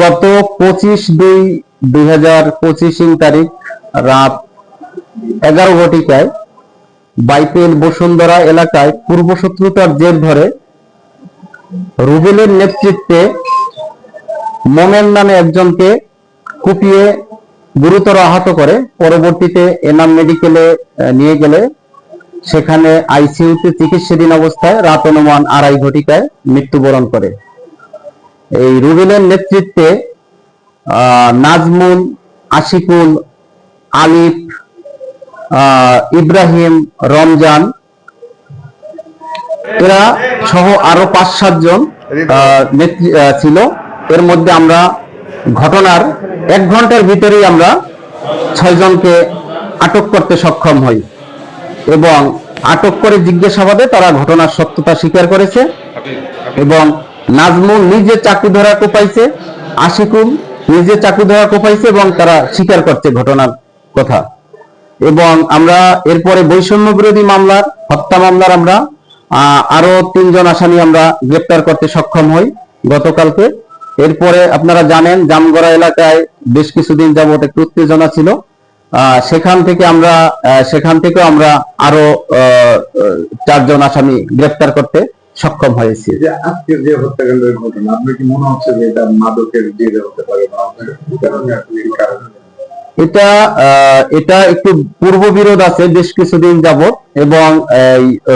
গত পঁচিশ দুই দুই হাজার পঁচিশ তারিখ রাত এগারো ঘটিকায় বাইপেল বসুন্ধরা এলাকায় পূর্ব জের ধরে রুবেলের নেতৃত্বে মোমেন নামে একজনকে কুপিয়ে গুরুতর আহত করে। পরবর্তীতে এনাম মেডিকেলে নিয়ে গেলে সেখানে আইসিইউতে চিকিৎসাধীন অবস্থায় রাত অনুমান আড়াই ঘটিকায় মৃত্যুবরণ করে। এই রুবেলের নেতৃত্বে নাজমুল, আশিকুল, আলিফ ইব্রাহিম, রমজান, এরা সহ আরও পাঁচ সাতজন ছিল। এর মধ্যে আমরা ঘটনার এক ঘণ্টার ভিতরেই আমরা ছয়জনকে আটক করতে সক্ষম হই এবং আটক করে জিজ্ঞাসাবাদে তারা ঘটনার সত্যতা স্বীকার করেছে। এবং নাজমুল নিজে চাকু ধরা কোপাইছে আশিকুল নিজে চাকু ধরা কোপাইছে এবং তারা স্বীকার করছে ঘটনার কথা। এবং আমরা এরপরে বৈষম্য বিরোধী মামলার, হত্যা মামলার আমরা আরও তিনজন আসামি আমরা গ্রেপ্তার করতে সক্ষম হই গতকালকে। এরপরে আপনারা জানেন, জামগড়া এলাকায় বেশ কিছুদিন যাবত একটু উত্তেজনা ছিল। সেখান থেকে আমরা সেখান থেকে আমরা আরও চারজন আসামি গ্রেপ্তার করতে সক্ষম হয়েছি। যে আজকের যে হত্যাকাণ্ডের ঘটনা আপনার কি মনে হচ্ছে যে এটা মাদকের জেরে হতে পারে বা এটা এটা একটু পূর্ব বিরোধ আছে বেশ কিছুদিন যাবত এবং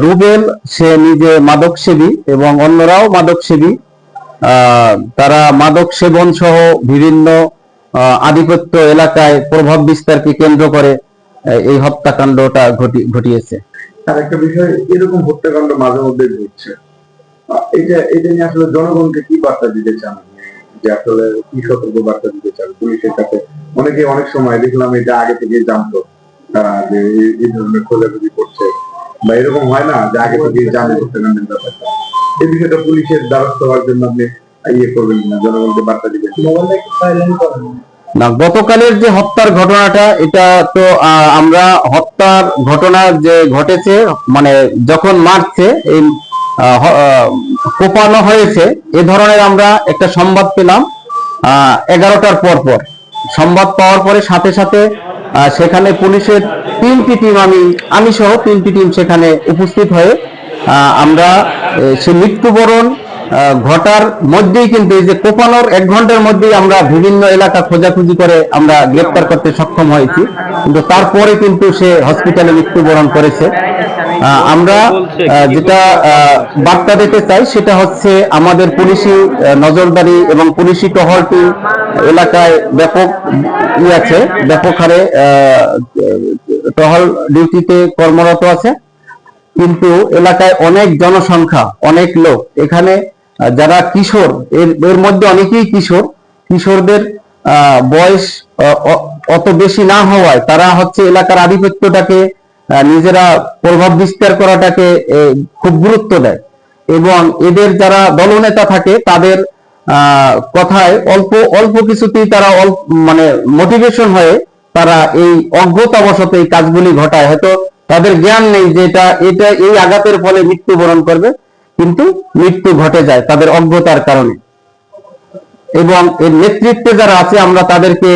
রুবেল সে নিজে মাদক সেবী এবং অন্যরাও মাদক সেবী তারা মাদক সেবন সহ বিভিন্ন আধিপত্য এলাকায় প্রভাব বিস্তারকে কেন্দ্র করে এই হত্যাকাণ্ডটা ঘটিয়েছে। আর একটা বিষয় এরকম হত্যাকাণ্ড মাঝে মধ্যে ঘটছে। এটা এটা নিয়ে আসলে জনগণকে কি বার্তা দিতে চান? যে আসলে কি সতর্ক বার্তা দিতে চান? পুলিশের কাছে অনেকে অনেক সময় দেখলাম এটা আগে থেকে জানতো তারা যে এই- ধরনের খোঁজাখুঁজি করছে। বা এরকম হয় না যে আগে থেকে জানে হত্যাকাণ্ডের ব্যাপারটা এই বিষয়টা পুলিশের দ্বারস্থ হওয়ার জন্য আপনি ইয়ে করবেন না জনগণকে বার্তা দিবেন মোবাইলটা একটু সাইলেন্ট করেন? না গতকালের যে হত্যার ঘটনাটা এটা তো আহ, আমরা হত্যার ঘটনা যে ঘটেছে মানে যখন মারছে এই কোপানো হয়েছে। এ ধরনের আমরা একটা সংবাদ পেলাম এগারোটার পর পর। সংবাদ পাওয়ার পরে সাথে সাথে সেখানে পুলিশের তিনটি টিম আমি আমি সহ তিনটি টিম সেখানে উপস্থিত হয়ে আমরা সে মৃত্যুবরণ ঘটার মধ্যেই কিন্তু এই যে কোপানোর এক ঘণ্টার মধ্যেই আমরা বিভিন্ন এলাকা খোঁজাখুঁজি করে আমরা গ্রেপ্তার করতে সক্ষম হয়েছি। কিন্তু তারপরে কিন্তু সে হসপিটালে মৃত্যুবরণ করেছে। আমরা যেটা বার্তা দিতে চাই সেটা হচ্ছে আমাদের পুলিশি নজরদারি এবং পুলিশি টহলটি এলাকায় ব্যাপক ই আছে ব্যাপক হারে টহল ডিউটিতে কর্মরত আছে। কিন্তু এলাকায় অনেক জনসংখ্যা অনেক লোক। এখানে যারা কিশোর এর এর মধ্যে অনেকেই কিশোর। কিশোরদের আহ, বয়স অত বেশি না হওয়ায় তারা হচ্ছে এলাকার আধিপত্যটাকে নিজেরা প্রভাব বিস্তার করাটাকে খুব গুরুত্ব দেয়। এবং এদের যারা দলনেতা থাকে, তাদের কথায় অল্প অল্প কিছুতেই তারা মানে মোটিভেশন হয়ে তারা এই অজ্ঞতাবশত এই কাজগুলি ঘটায়। হয়তো তাদের জ্ঞান নেই যে এটা এটা এই আঘাতের ফলে মৃত্যুবরণ করবে, কিন্তু মৃত্যু ঘটে যায় তাদের অজ্ঞতার কারণে। এবং এর নেতৃত্বে যারা আছে, আমরা তাদেরকে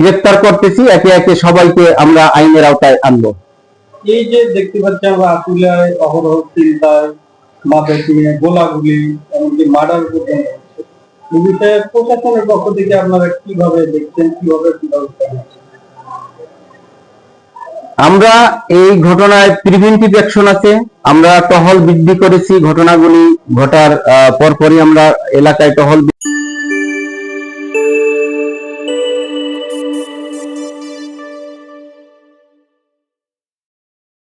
গ্রেপ্তার করতেছি। একে একে সবাইকে আমরা আইনের আওতায় আনব। এই যে দেখতে পাচ্ছি আমরা আকুলায় অহরহ চিন্তায়, মাথায় নিয়ে গোলাগুলি, এমনকি মার্ডার পর্যন্ত। এই বিষয়ে প্রশাসনের পক্ষ থেকে আপনারা কীভাবে দেখছেন, কীভাবে আমরা এই ঘটনায় প্রিভেন্টিভ অ্যাকশন আছে আমরা টহল বৃদ্ধি করেছি, ঘটনাগুলি ঘটার পরপরই আমরা এলাকায় টহল